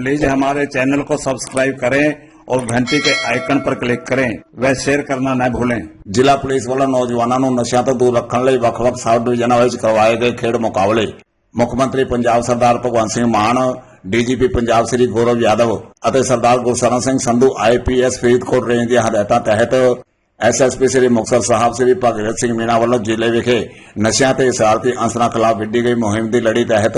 Please हमारे channel को subscribe करें और घंटी के आइकन पर क्लिक करें व शेयर करना न भूलें ਜ਼ਿਲ੍ਹਾ ਪੁਲਿਸ ਵੱਲੋਂ ਨੌਜਵਾਨਾਂ ਨੂੰ ਨਸ਼ਿਆਂ ਤੋਂ ਦੂਰ ਰੱਖਣ ਲਈ ਵੱਖ-ਵੱਖ ਸਬ ਡਿਵੀਜ਼ਨਾਂ ਵਿੱਚ ਕਰਵਾਏ ਗਏ ਖੇਡ ਮੁਕਾਬਲੇ ਮੁੱਖ ਮੰਤਰੀ ਪੰਜਾਬ ਸਰਦਾਰ ਭਗਵੰਤ ਸਿੰਘ ਮਾਨ ਡੀਜੀਪੀ ਪੰਜਾਬ ਸ੍ਰੀ ਗੌਰਵ ਯਾਦਵ ਅਤੇ ਸਰਦਾਰ ਗੁਰਸ਼ਰਨ ਸਿੰਘ ਸੰਧੂ ਆਈਪੀਐਸ ਫਰੀਦਕੋਟ ਰੇਂਜ ਦੀਆਂ ਹਦਾਇਤਾਂ ਤਹਿਤ ਐਸਐਸਪੀ ਸ੍ਰੀ ਮੁਕਤਸਰ ਸਾਹਿਬ, ਸ੍ਰੀ ਭਗਤ ਸਿੰਘ ਮੀਨਾ ਵੱਲੋਂ ਜ਼ਿਲ੍ਹੇ ਵਿਖੇ ਨਸ਼ਿਆਂ ਤੇ ਇਸਰਾਰਤੀ ਅੰਸਰਾਂ ਖਿਲਾਫ ਵਿੱਢੀ ਗਈ ਮੁਹਿੰਮ ਦੀ ਲੜੀ ਤਹਿਤ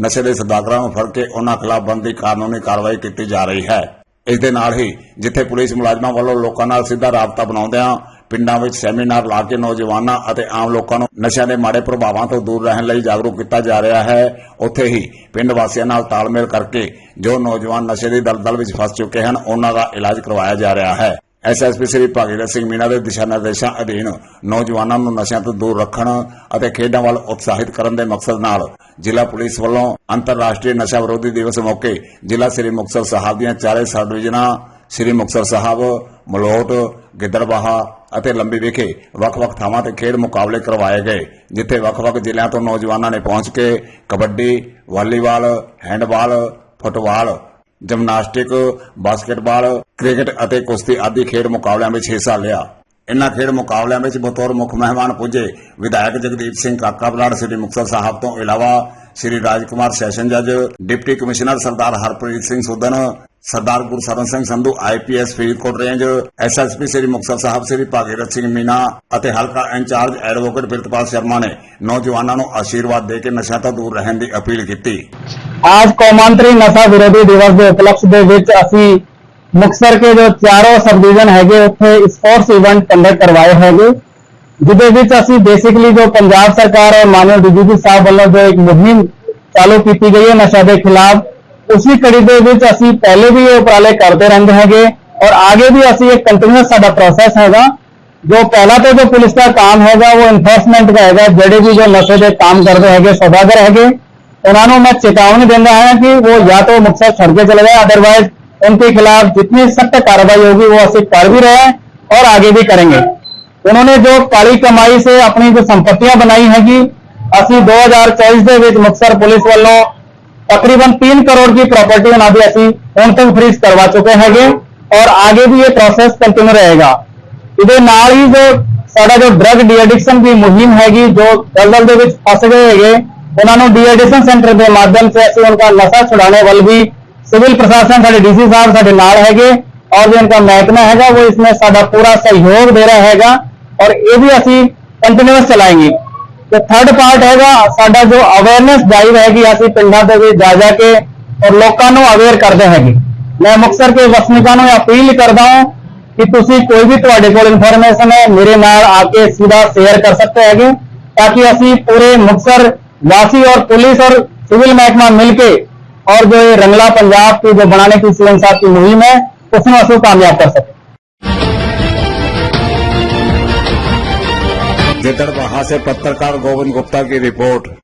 ਨਸ਼ੇ ਦੇ ਸਦਾਗਰਾਂ ਨੂੰ ਫੜ ਕੇ ਉਹਨਾਂ ਖਿਲਾਫ ਬਣਦੀ ਕਾਨੂੰਨੀ ਕਾਰਵਾਈ ਕੀਤੀ ਜਾ ਰਹੀ ਹੈ। ਇਸ ਦੇ ਨਾਲ ਹੀ ਜਿੱਥੇ ਪੁਲਿਸ ਮੁਲਾਜ਼ਮਾਂ ਵੱਲੋਂ ਲੋਕਾਂ ਨਾਲ ਸਿੱਧਾ ਰਾਬਤਾ ਬਣਾਉਂਦਿਆਂ ਪਿੰਡਾਂ ਵਿੱਚ ਸੈਮੀਨਾਰ ਲਾ ਕੇ ਨੌਜਵਾਨਾਂ ਅਤੇ ਆਮ ਲੋਕਾਂ ਨੂੰ ਨਸ਼ਿਆਂ ਦੇ ਮਾੜੇ ਪ੍ਰਭਾਵਾਂ ਤੋਂ ਦੂਰ ਰਹਿਣ ਲਈ ਜਾਗਰੂਕ ਕੀਤਾ ਜਾ ਰਿਹਾ ਹੈ, ਉੱਥੇ ਹੀ ਪਿੰਡ ਵਾਸੀਆਂ ਨਾਲ ਤਾਲਮੇਲ ਕਰਕੇ ਜੋ ਨੌਜਵਾਨ ਨਸ਼ੇ ਦੀ ਦਲਦਲ ਵਿੱਚ ਫਸ ਚੁੱਕੇ ਹਨ, ਉਹਨਾਂ ਦਾ ਇਲਾਜ ਕਰਵਾਇਆ ਜਾ ਰਿਹਾ ਹੈ। ਐਸਐਸਪੀ ਸ੍ਰੀ ਭਾਗੀਰਥ ਸਿੰਘ ਮੀਨਾ ਦੇ ਦਿਸ਼ਾ ਨਿਰਦੇਸ਼ਾਂ ਅਧੀਨ ਨੌਜਵਾਨਾਂ ਨੂੰ ਨਸ਼ਿਆਂ ਤੋਂ ਦੂਰ ਰੱਖਣ ਅਤੇ ਖੇਡਾਂ ਵੱਲ ਉਤਸ਼ਾਹਿਤ ਕਰਨ ਦੇ ਮਕਸਦ ਨਾਲ ਜ਼ਿਲ੍ਹਾ ਪੁਲਿਸ ਵੱਲੋਂ ਅੰਤਰਰਾਸ਼ਟਰੀ ਨਸ਼ਾ ਵਿਰੋਧੀ ਦਿਵਸ ਮੌਕੇ ਜ਼ਿਲ੍ਹਾ ਸ੍ਰੀ ਮੁਕਤਸਰ ਸਾਹਿਬ ਦੀਆਂ ਚਾਰੇ ਸਬ ਡਿਵੀਜ਼ਨਾਂ ਸ੍ਰੀ ਮੁਕਤਸਰ ਸਾਹਿਬ, ਮਲੋਟ, ਗਿੱਦੜਬਾਹਾ ਅਤੇ ਲੰਬੀ ਵਿਖੇ ਵੱਖ-ਵੱਖ ਥਾਵਾਂ ਤੇ ਖੇਡ ਮੁਕਾਬਲੇ ਕਰਵਾਏ ਗਏ, ਜਿੱਥੇ ਵੱਖ-ਵੱਖ ਜ਼ਿਲ੍ਹਿਆਂ ਤੋਂ ਨੌਜਵਾਨਾਂ ਨੇ ਪਹੁੰਚ ਕੇ kabaddi, volleyball, handball, football gymnastics, basketball, cricket ਅਤੇ ਕੁਸ਼ਤੀ ਆਦਿ ਖੇਡ ਮੁਕਾਬਲਿਆਂ ਵਿੱਚ ਹਿੱਸਾ ਲਿਆ। ਇਨ੍ਹਾਂ ਖੇਡ ਮੁਕਾਬਲਿਆਂ ਵਿੱਚ ਬਤੌਰ ਮੁੱਖ ਮਹਿਮਾਨ ਪੁੱਜੇ ਵਿਧਾਇਕ ਜਗਦੀਪ ਸਿੰਘ ਕਾਕਾ ਬਲਾੜ ਸ੍ਰੀ ਮੁਕਤਸਰ ਸਾਹਿਬ ਤੋਂ ਇਲਾਵਾ ਸ੍ਰੀ ਰਾਜਕੁਮਾਰ ਸੈਸ਼ਨ ਜੱਜ, deputy commissioner Sardar Harpreet Singh Sudan, Sardar Gursharan Singh Sandhu IPS Faridkot range SSP Shri Muktsar Sahib, Shri Bhagirath Singh Meena ਅਤੇ ਹਲਕਾ ਇੰਚਾਰਜ ਐਡਵੋਕੇਟ ਬਿਰਤਪਾਲ ਸ਼ਰਮਾ ਨੇ ਨੌਜਵਾਨਾਂ ਨੂੰ ਆਸ਼ੀਰਵਾਦ ਦੇ ਕੇ ਨਸ਼ਿਆਂ ਤੋਂ ਦੂਰ ਰਹਿਣ ਦੀ ਅਪੀਲ ਕੀਤੀ। आज कौमांतरी नशा विरोधी दिवस ਦੇ ਉਪਲਕਸ਼ ਦੇ ਵਿੱਚ ਅਸੀਂ ਮੁਕਤਸਰ ਕੇ ਜੋ ਚਾਰੋਂ ਸਬ ਡਿਵੀਜ਼ਨ ਹੈਗੇ ਉੱਥੇ ਸਪੋਰਟਸ ਇਵੈਂਟ ਕੰਡਕਟ ਕਰਵਾਏ ਹੈਗੇ ਜਿਹਦੇ ਵਿੱਚ ਅਸੀਂ ਬੇਸਿਕਲੀ ਜੋ ਪੰਜਾਬ ਸਰਕਾਰ ਔਰ ਮਾਨਯੋਗ ਡੀਜੀਪੀ ਸਾਹਿਬ ਵੱਲੋਂ ਜੋ ਇੱਕ ਮੁਹਿੰਮ ਚਾਲੂ ਕੀਤੀ ਗਈ ਹੈ ਨਸ਼ਾ ਦੇ ਖਿਲਾਫ ਉਸੇ ਕੜੀ ਦੇ ਵਿੱਚ ਅਸੀਂ ਪਹਿਲੇ ਵੀ ਇਹ ਉਪਰਾਲੇ ਕਰਦੇ ਰਹਿੰਦੇ ਹੈਗੇ ਔਰ ਆਗੇ ਵੀ ਅਸੀਂ ਇੱਕ ਕੰਟੀਨਿਊਸ ਸਾਡਾ ਪ੍ਰੋਸੈਸ ਹੈਗਾ ਜੋ ਪਹਿਲਾ तो जो पुलिस का काम हैगा वो इन्फोर्समेंट का हैगा ਜਿਹੜੇ ਵੀ ਜੋ ਨਸ਼ੇ ਦੇ ਕੰਮ ਕਰਦੇ ਹੈਗੇ ਸੌਦਾਗਰ ਹੈਗੇ ਉਹਨਾਂ ਨੂੰ ਮੈਂ ਚੇਤਾਵਨੀ ਦਿੰਦਾ ਹਾਂ ਕਿ वो या तो मुक्तसर छोड़ के चले गए अदरवाइज उनके खिलाफ जितनी सख्त कार्रवाई होगी वो ਅਸੀਂ कर भी रहे हैं और आगे भी करेंगे उन्होंने जो काली कमाई से अपनी जो संपत्तियां बनाई हैगी ਅਸੀਂ 2024 ਦੇ ਵਿੱਚ ਮੁਕਤਸਰ ਪੁਲਿਸ ਵੱਲੋਂ ਤਕਰੀਬਨ 3 ਕਰੋੜ ਦੀ ਪ੍ਰਾਪਰਟੀ ਉਹਨਾਂ ਦੀ ਅਸੀਂ ਹੁਣ ਤੱਕ ਫ੍ਰੀਜ਼ ਕਰਵਾ ਚੁੱਕੇ ਹੈਗੇ ਔਰ ਆਗੇ ਵੀ ਇਹ ਪ੍ਰੋਸੈਸ ਕੰਟੀਨਿਊ ਰਹੇਗਾ ਇਹਦੇ ਨਾਲ ਹੀ ਜੋ ਸਾਡਾ ਜੋ ਡਰਗ ਡੀ ਐਡਿਕਸ਼ਨ ਦੀ ਮੁਹਿੰਮ ਹੈਗੀ ਜੋ ਦਲਦਲ ਦੇ ਵਿੱਚ ਫਸ ਗਏ ਹੈਗੇ ਉਹਨਾਂ ਨੂੰ ਡੀਐਡੀਸ਼ਨ ਸੈਂਟਰ ਦੇ ਮਾਧਿਅਮ ਸੇ ਅਸੀਂ ਉਹਨਾਂ ਦਾ ਨਸ਼ਾ ਛੁਡਾने वाल भी सिविल प्रशासन ਸਾਡੇ ਡੀਸੀ ਸਾਹਿਬ ਸਾਡੇ ਨਾਲ ਹੈਗੇ ਔਰ ਜੋ ਉਹਨਾਂ ਮਹਿਕਮਾ ਹੈਗਾ, ਉਹ ਇਸ ਵਿੱਚ ਸਾਡਾ ਪੂਰਾ ਸਹਿਯੋਗ ਦੇ ਰਿਹਾ ਹੈਗਾ ਔਰ ਇਹ ਵੀ ਅਸੀਂ ਕੰਟੀਨਿਊਸ ਚਲਾएंगे ਤੇ ਥਰਡ ਪਾਰਟ ਹੈਗਾ, ਸਾਡਾ ਜੋ ਅਵੇਅਰਨੈਸ ਡਰਾਈਵ ਹੈਗੀ, ਅਸੀਂ ਪਿੰਡਾਂ ਦੇ ਵਿੱਚ ਜਾ ਜਾ ਕੇ ਔਰ ਲੋਕਾਂ ਨੂੰ ਅਵੇਅਰ ਕਰਦੇ ਹੈਗੇ। ਮੈਂ ਮੁਕਸਰ ਦੇ ਵਸਨੀਕਾਂ ਨੂੰ ਅਪੀਲ ਕਰਦਾ ਹਾਂ ਕਿ ਤੁਸੀਂ ਕੋਈ ਵੀ ਤੁਹਾਡੇ ਕੋਲ ਇਨਫੋਰਮੇਸ਼ਨ ਹੈ, ਮੇਰੇ ਨਾਲ ਆ ਕੇ ਸਿੱਧਾ ਸ਼ੇਅਰ ਕਰ ਸਕਦੇ ਹੈਗੇ, ਤਾਂ ਕਿ ਅਸੀਂ ਪੂਰੇ ਮੁਕਸਰ वासी और पुलिस और सिविल महकमा मिलके और जो ये रंगला पंजाब की जो बनाने की सीएम साहब की मुहिम है, उसमें उसको कामयाब कर सके। वहाँ से पत्रकार गोविंद गुप्ता की रिपोर्ट।